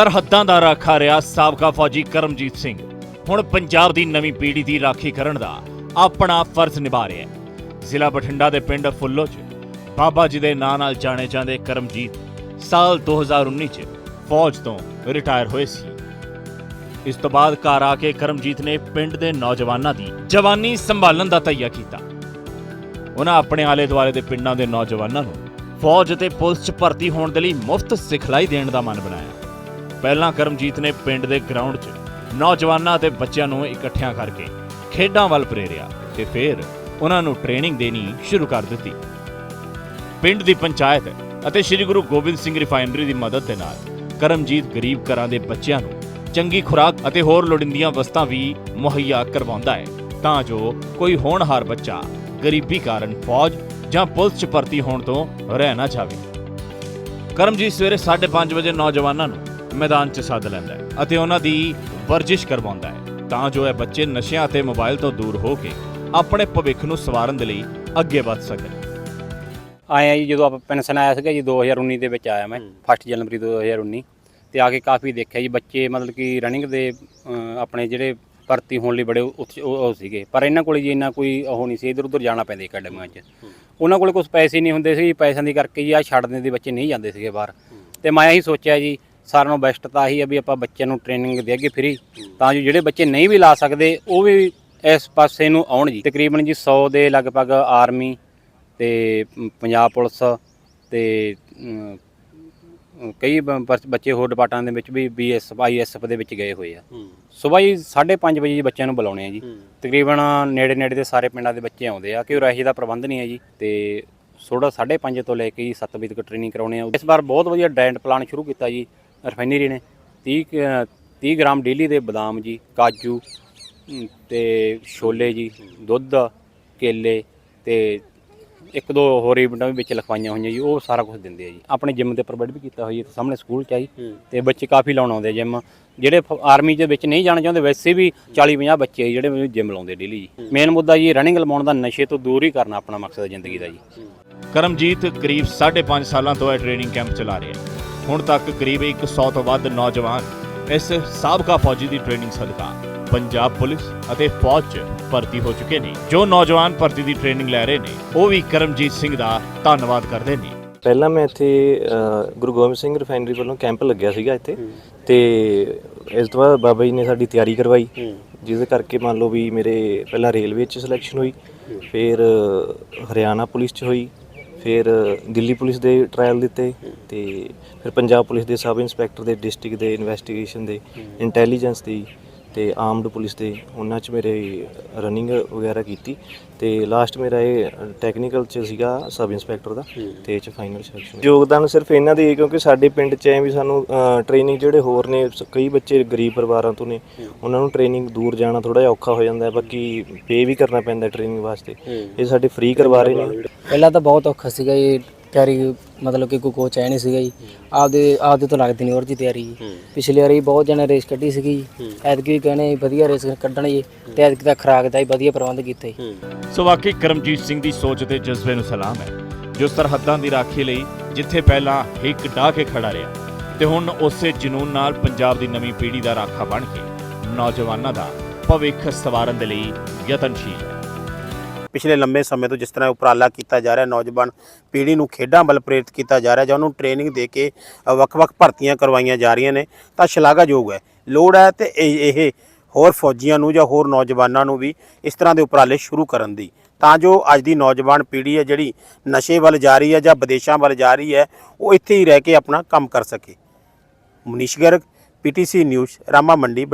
ਸਰਹੱਦਾਂ ਦਾ ਰਾਖਾ ਰਿਹਾ ਸਾਬਕਾ ਫੌਜੀ ਕਰਮਜੀਤ ਸਿੰਘ। ਹੁਣ ਪੰਜਾਬ ਦੀ ਨਵੀਂ ਪੀੜ੍ਹੀ ਦੀ ਰਾਖੀ ਕਰਨ ਦਾ ਆਪਣਾ ਫਰਜ਼ ਨਿਭਾ ਰਿਹਾ ਹੈ। ਜ਼ਿਲ੍ਹਾ ਬਠਿੰਡਾ ਦੇ ਪਿੰਡ ਫੁੱਲੋ 'ਚ ਬਾਬਾ ਜੀ ਦੇ ਨਾਂ ਨਾਲ ਜਾਣੇ ਜਾਂਦੇ ਕਰਮਜੀਤ ਸਾਲ 2019 'ਚ ਫੌਜ ਤੋਂ ਰਿਟਾਇਰ ਹੋਏ ਸੀ। ਇਸ ਤੋਂ ਬਾਅਦ ਘਰ ਆ ਕੇ ਕਰਮਜੀਤ ਨੇ ਪਿੰਡ ਦੇ ਨੌਜਵਾਨਾਂ ਦੀ ਜਵਾਨੀ ਸੰਭਾਲਣ ਦਾ ਤਈਆ ਕੀਤਾ। ਉਹਨਾਂ ਆਪਣੇ ਆਲੇ ਦੁਆਲੇ ਦੇ ਪਿੰਡਾਂ ਦੇ ਨੌਜਵਾਨਾਂ ਨੂੰ ਫੌਜ ਅਤੇ ਪੁਲਿਸ 'ਚ ਭਰਤੀ ਹੋਣ ਦੇ ਲਈ ਮੁਫਤ ਸਿਖਲਾਈ ਦੇਣ ਦਾ ਮਨ ਬਣਾਇਆ। ਪਹਿਲਾਂ ਕਰਮਜੀਤ ਨੇ ਪਿੰਡ ਦੇ ਗਰਾਊਂਡ 'ਚ ਨੌਜਵਾਨਾਂ ਅਤੇ ਬੱਚਿਆਂ ਨੂੰ ਇਕੱਠਿਆਂ ਕਰਕੇ ਖੇਡਾਂ ਵੱਲ ਪ੍ਰੇਰਿਆ ਤੇ ਫਿਰ ਉਹਨਾਂ ਨੂੰ ਟ੍ਰੇਨਿੰਗ ਦੇਣੀ ਸ਼ੁਰੂ ਕਰ ਦਿੱਤੀ। ਪਿੰਡ ਦੀ ਪੰਚਾਇਤ ਅਤੇ ਸ੍ਰੀ ਗੁਰੂ ਗੋਬਿੰਦ ਸਿੰਘ ਰਿਫਾਈਨਰੀ ਦੀ ਮਦਦ ਦੇ ਨਾਲ ਕਰਮਜੀਤ ਗਰੀਬ ਘਰਾਂ ਦੇ ਬੱਚਿਆਂ ਨੂੰ ਚੰਗੀ ਖੁਰਾਕ ਅਤੇ ਹੋਰ ਲੋੜੀਂਦੀਆਂ ਵਸਤਾਂ ਵੀ ਮੁਹੱਈਆ ਕਰਵਾਉਂਦਾ ਹੈ। ਤਾਂ ਜੋ ਕੋਈ ਹੋਣਹਾਰ ਬੱਚਾ ਗਰੀਬੀ ਕਾਰਨ ਫੌਜ ਜਾਂ ਪੁਲਿਸ 'ਚ ਭਰਤੀ ਹੋਣ ਤੋਂ ਰਹਿ ਨਾ ਜਾਵੇ। ਕਰਮਜੀਤ ਸਵੇਰੇ 5:30 ਵਜੇ ਨੌਜਵਾਨਾਂ ਨੂੰ ਮੈਦਾਨ 'ਚ ਸੱਦ ਲੈਂਦਾ ਹੈ ਅਤੇ ਉਹਨਾਂ ਦੀ ਵਰਜਿਸ਼ ਕਰਵਾਉਂਦਾ ਹੈ। ਤਾਂ ਜੋ ਇਹ ਬੱਚੇ ਨਸ਼ਿਆਂ ਅਤੇ ਮੋਬਾਈਲ ਤੋਂ ਦੂਰ ਹੋ ਕੇ ਆਪਣੇ ਭਵਿੱਖ ਨੂੰ ਸਵਾਰਨ ਦੇ ਲਈ ਅੱਗੇ ਵੱਧ ਸਕਣ। ਆਇਆ ਜੀ ਜਦੋਂ ਆਪਾਂ ਪੈਨਸ਼ਨ ਆਇਆ ਸੀਗਾ ਜੀ 2019 ਦੇ ਵਿੱਚ ਆਇਆ ਮੈਂ 1 ਜਨਵਰੀ 2019 ਤੇ ਆ ਕੇ ਕਾਫੀ ਦੇਖਿਆ ਜੀ ਬੱਚੇ ਮਤਲਬ ਕਿ ਰਨਿੰਗ ਦੇ ਅਹ, ਆਪਣੇ ਜਿਹੜੇ ਭਰਤੀ ਹੋਣ ਲਈ ਬੜੇ ਉਤਸ- ਉਹ ਉਹ ਸੀਗੇ। ਪਰ ਇਹਨਾਂ ਕੋਲ ਜੀ ਇੰਨਾ ਕੋਈ ਉਹ ਨਹੀਂ ਸੀ ਇਧਰ ਉਧਰ ਜਾਣਾ ਪੈਂਦਾ ਅਕੈਡਮੀਆਂ 'ਚ। ਉਹਨਾਂ ਕੋਲ ਕੁਝ ਪੈਸੇ ਨਹੀਂ ਹੁੰਦੇ ਸੀ ਪੈਸਿਆਂ ਦੀ ਕਰਕੇ ਜੀ ਆ ਛੱਡ ਦਿੰਦੇ ਬੱਚੇ ਨਹੀਂ ਜਾਂਦੇ ਸੀਗੇ ਬਾਹਰ। ਤੇ ਮੈਂ ਇਹੀ ਸੋਚਿਆ ਜੀ ਸਾਰਿਆਂ ਨਾਲੋਂ ਬੈਸਟ ਤਾਂ ਆਹੀ ਆ ਵੀ ਆਪਾਂ ਬੱਚਿਆਂ ਨੂੰ ਟ੍ਰੇਨਿੰਗ ਦੇਈਏ ਫ੍ਰੀ ਤਾਂ ਜੋ ਜਿਹੜੇ ਬੱਚੇ ਨਹੀਂ ਵੀ ਲਾ ਸਕਦੇ ਉਹ ਵੀ ਇਸ ਪਾਸੇ ਨੂੰ ਆਉਣ ਜੀ। ਤਕਰੀਬਨ ਜੀ 100 ਦੇ ਲਗਭਗ ਆਰਮੀ ਤੇ ਪੰਜਾਬ ਪੁਲਿਸ ਤੇ ਕਈ ਬੱਚ- ਹੋਰ ਡਿਪਾਰਟਮੈਂਟ ਦੇ ਵਿੱਚ ਵੀ ਬੀਐਸ ਆਈਐਸਐਫ ਦੇ ਵਿੱਚ ਗਏ ਹੋਏ ਆ। ਸਵੇਰ ਹੀ 5:30 ਵਜੇ ਬੱਚਿਆਂ ਨੂੰ ਬੁਲਾਉਣੇ ਆ ਜੀ। ਤਕਰੀਬਨ ਨੇੜੇ ਨੇੜੇ ਦੇ ਸਾਰੇ ਪਿੰਡਾਂ ਦੇ ਬੱਚੇ ਆਉਂਦੇ ਆ ਕਿ ਰਹਿਸ਼ ਦਾ ਪ੍ਰਬੰਧ ਨਹੀਂ ਹੈ ਜੀ। ਤੇ ਥੋੜਾ 5:30 ਤੋਂ ਲੈ ਕੇ ਜੀ 7 ਵਜੇ ਤੱਕ ਟ੍ਰੇਨਿੰਗ ਕਰਾਉਣੇ ਆ। ਇਸ ਵਾਰ ਬਹੁਤ ਵਧੀਆ ਡਾਇਟ ਪਲਾਨ ਸ਼ੁਰੂ ਕੀਤਾ ਜੀ। ਰਿਫਾਈਨਰੀ ਨੇ 30 ਕੁ- 30 ਗ੍ਰਾਮ ਡੇਲੀ ਦੇ ਬਦਾਮ ਜੀ ਕਾਜੂ ਤੇ ਛੋਲੇ ਜੀ ਦੁੱਧ ਕੇਲੇ ਤੇ ਇੱਕ ਦੋ ਹੋਰ ਇਵੈਂਟਾਂ ਵੀ ਵਿੱਚ ਲਿਖਵਾਈਆਂ ਹੋਈਆਂ ਜੀ ਉਹ ਸਾਰਾ ਕੁਝ ਦਿੰਦੇ ਆ ਜੀ। ਆਪਣੇ ਜਿਮ ਤੇ ਪ੍ਰੋਵਾਈਡ ਵੀ ਕੀਤਾ ਹੋਈ ਹੈ ਸਾਹਮਣੇ ਸਕੂਲ ਚ ਆਈ ਤੇ ਬੱਚੇ ਕਾਫੀ ਲਾਉਣ ਆਉਂਦੇ ਜਿਮ ਜਿਹੜੇ ਆਰਮੀ ਦੇ ਵਿੱਚ ਨਹੀਂ ਜਾਣਾ ਚਾਹੁੰਦੇ ਵੈਸੇ ਵੀ 40 50 ਬੱਚੇ ਜਿਹੜੇ ਜਿਮ ਲਾਉਂਦੇ ਡੇਲੀ ਜੀ। ਮੇਨ ਮੁੱਦਾ ਜੀ ਰਨਿੰਗ ਲਵਾਉਣ ਦਾ ਨਸ਼ੇ ਤੋਂ ਦੂਰ ਹੀ ਕਰਨਾ ਆਪਣਾ ਮਕਸਦ ਹੈ ਜ਼ਿੰਦਗੀ ਦਾ ਜੀ। ਕਰਮਜੀਤ ਕਰੀਬ 5.5 ਸਾਲਾਂ ਤੋਂ ਇਹ ਟ੍ਰੇਨਿੰਗ ਕੈਂਪ ਚਲਾ ਰਿਹਾ ਹੈ। ਹੁਣ ਤੱਕ ਕਰੀਬ 100 ਤੋਂ ਵੱਧ ਨੌਜਵਾਨ ਇਸ ਸਾਬਕਾ ਫੌਜੀ ਦੀ ਟ੍ਰੇਨਿੰਗ ਸਦਕਾ ਪੰਜਾਬ ਪੁਲਿਸ ਅਤੇ ਫੌਜ 'ਚ ਭਰਤੀ ਹੋ ਚੁੱਕੇ ਨੇ। ਜੋ ਨੌਜਵਾਨ ਭਰਤੀ ਦੀ ਟ੍ਰੇਨਿੰਗ ਲੈ ਰਹੇ ਨੇ ਉਹ ਵੀ ਕਰਮਜੀਤ ਸਿੰਘ ਦਾ ਧੰਨਵਾਦ ਕਰਦੇ ਨੇ। ਪਹਿਲਾਂ ਮੈਂ ਇੱਥੇ ਗੁਰੂ ਗੋਬਿੰਦ ਸਿੰਘ ਰਿਫਾਈਨਰੀ ਵੱਲੋਂ ਕੈਂਪ ਲੱਗਿਆ ਸੀਗਾ ਇੱਥੇ ਤੇ ਇਸ ਤੋਂ ਬਾਅਦ ਬਾਬਾ ਜੀ ਨੇ ਸਾਡੀ ਤਿਆਰੀ ਕਰਵਾਈ। ਜਿਹਦੇ ਕਰਕੇ ਮੰਨ ਲਓ ਵੀ ਮੇਰੇ ਪਹਿਲਾਂ ਰੇਲਵੇ 'ਚ ਸਿਲੈਕਸ਼ਨ ਹੋਈ ਫਿਰ ਹਰਿਆਣਾ ਪੁਲਿਸ 'ਚ ਹੋਈ ਫਿਰ ਦਿੱਲੀ ਪੁਲਿਸ ਦੇ ਟ੍ਰਾਇਲ ਦਿੱਤੇ ਤੇ ਫਿਰ ਪੰਜਾਬ ਪੁਲਿਸ ਦੇ ਸਬ ਇੰਸਪੈਕਟਰ ਦੇ ਡਿਸਟ੍ਰਿਕਟ ਦੇ ਇਨਵੈਸਟੀਗੇਸ਼ਨ ਦੇ ਇੰਟੈਲੀਜੈਂਸ ਦੀ ਤੇ ਆਰਮਡ ਪੁਲਿਸ ਦੇ ਉਹਨਾਂ 'ਚ ਮੇਰੇ ਰਨਿੰਗ ਵਗੈਰਾ ਕੀਤੀ ਤੇ ਲਾਸਟ ਮੇਰਾ ਇਹ ਟੈਕਨੀਕਲ 'ਚ ਸੀਗਾ ਸਬ ਇੰਸਪੈਕਟਰ ਦਾ ਤੇ ਇਹ 'ਚ ਫਾਈਨਲ ਸਿਲੈਕਸ਼ਨ ਯੋਗਦਾਨ ਸਿਰਫ ਇਹਨਾਂ ਦੀ ਕਿਉਂਕਿ ਸਾਡੇ ਪਿੰਡ 'ਚ ਐ ਵੀ ਸਾਨੂੰ ਟ੍ਰੇਨਿੰਗ ਜਿਹੜੇ ਹੋਰ ਨੇ ਕਈ ਬੱਚੇ ਗਰੀਬ ਪਰਿਵਾਰਾਂ ਤੋਂ ਨੇ ਉਹਨਾਂ ਨੂੰ ਟ੍ਰੇਨਿੰਗ ਦੂਰ ਜਾਣਾ ਥੋੜਾ ਜਿਹਾ ਔਖਾ ਹੋ ਜਾਂਦਾ ਹੈ ਬਾਕੀ ਪੇ ਵੀ ਕਰਨਾ ਪੈਂਦਾ ਟ੍ਰੇਨਿੰਗ ਵਾਸਤੇ। ਇਹ ਸਾਡੇ ਫ੍ਰੀ ਕਰਵਾ ਰਹੇ ਨੇ। ਪਹਿਲਾਂ ਤਾਂ ਬਹੁਤ ਔਖਾ ਸੀਗਾ ਜੀ ਤਿਆਰੀ ਮਤਲਬ ਕਿ ਕੋਈ ਕੋਚ ਹੈ ਨਹੀਂ ਸੀਗਾ ਜੀ। ਆਪਦੇ ਆਪਦੇ ਤੋਂ ਲੱਗਦੀ ਨਹੀਂ ਹੋਰ ਜੀ ਤਿਆਰੀ ਜੀ। ਪਿਛਲੀ ਵਾਰੀ ਬਹੁਤ ਜਣੇ ਰੇਸ ਕੱਢੀ ਸੀਗੀ ਜੀ। ਐਤਕੀ ਵੀ ਕਹਿੰਦੇ ਵਧੀਆ ਰੇਸ ਕੱਢਣ ਜੀ ਤੇ ਐਤਕੀ ਤਾਂ ਖਰਾਕ ਦਾ ਹੀ ਵਧੀਆ ਪ੍ਰਬੰਧ ਕੀਤਾ ਜੀ। ਸੋ ਵਾਕਈ ਕਰਮਜੀਤ ਸਿੰਘ ਦੀ ਸੋਚ ਤੇ ਜਜ਼ਬੇ ਨੂੰ ਸਲਾਮ ਹੈ ਜੋ ਸਰਹੱਦਾਂ ਦੀ ਰਾਖੀ ਲਈ ਜਿੱਥੇ ਪਹਿਲਾਂ ਹਿੱਕ ਢਾਹ ਕੇ ਖੜਾ ਰਿਹਾ ਤੇ ਹੁਣ ਉਸੇ ਜਨੂਨ ਨਾਲ ਪੰਜਾਬ ਦੀ ਨਵੀਂ ਪੀੜ੍ਹੀ ਦਾ ਰਾਖਾ ਬਣ ਕੇ ਨੌਜਵਾਨਾਂ ਦਾ ਭਵਿੱਖ ਸਵਾਰਨ ਦੇ ਲਈ ਯਤਨਸ਼ੀਲ ਹੈ। ਪਿਛਲੇ ਲੰਬੇ ਸਮੇਂ ਤੋਂ ਜਿਸ ਤਰ੍ਹਾਂ ਉਪਰਾਲਾ ਕੀਤਾ ਜਾ ਰਿਹਾ, ਨੌਜਵਾਨ ਪੀੜ੍ਹੀ ਨੂੰ ਖੇਡਾਂ ਵੱਲ ਪ੍ਰੇਰਿਤ ਕੀਤਾ ਜਾ ਰਿਹਾ ਜਾਂ ਉਹਨੂੰ ਟ੍ਰੇਨਿੰਗ ਦੇ ਕੇ ਵੱਖ-ਵੱਖ ਭਰਤੀਆਂ ਕਰਵਾਈਆਂ ਜਾ ਰਹੀਆਂ ਨੇ, ਤਾਂ ਸ਼ਲਾਘਾਯੋਗ ਹੈ। ਲੋੜ ਹੈ ਤੇ ਇਹ ਇਹ ਹੋਰ ਫੌਜੀਆਂ ਨੂੰ ਜਾਂ ਹੋਰ ਨੌਜਵਾਨਾਂ ਨੂੰ ਵੀ ਇਸ ਤਰ੍ਹਾਂ ਦੇ ਉਪਰਾਲੇ ਸ਼ੁਰੂ ਕਰਨ ਦੀ। ਤਾਂ ਜੋ ਅੱਜ ਦੀ ਨੌਜਵਾਨ ਪੀੜ੍ਹੀ ਹੈ ਜਿਹੜੀ ਨਸ਼ੇ ਵੱਲ ਜਾ ਰਹੀ ਹੈ ਜਾਂ ਵਿਦੇਸ਼ਾਂ ਵੱਲ ਜਾ ਰਹੀ ਹੈ, ਉਹ ਇੱਥੇ ਹੀ ਰਹਿ ਕੇ ਆਪਣਾ ਕੰਮ ਕਰ ਸਕੇ। Manish Garg PTC news Rama Mandi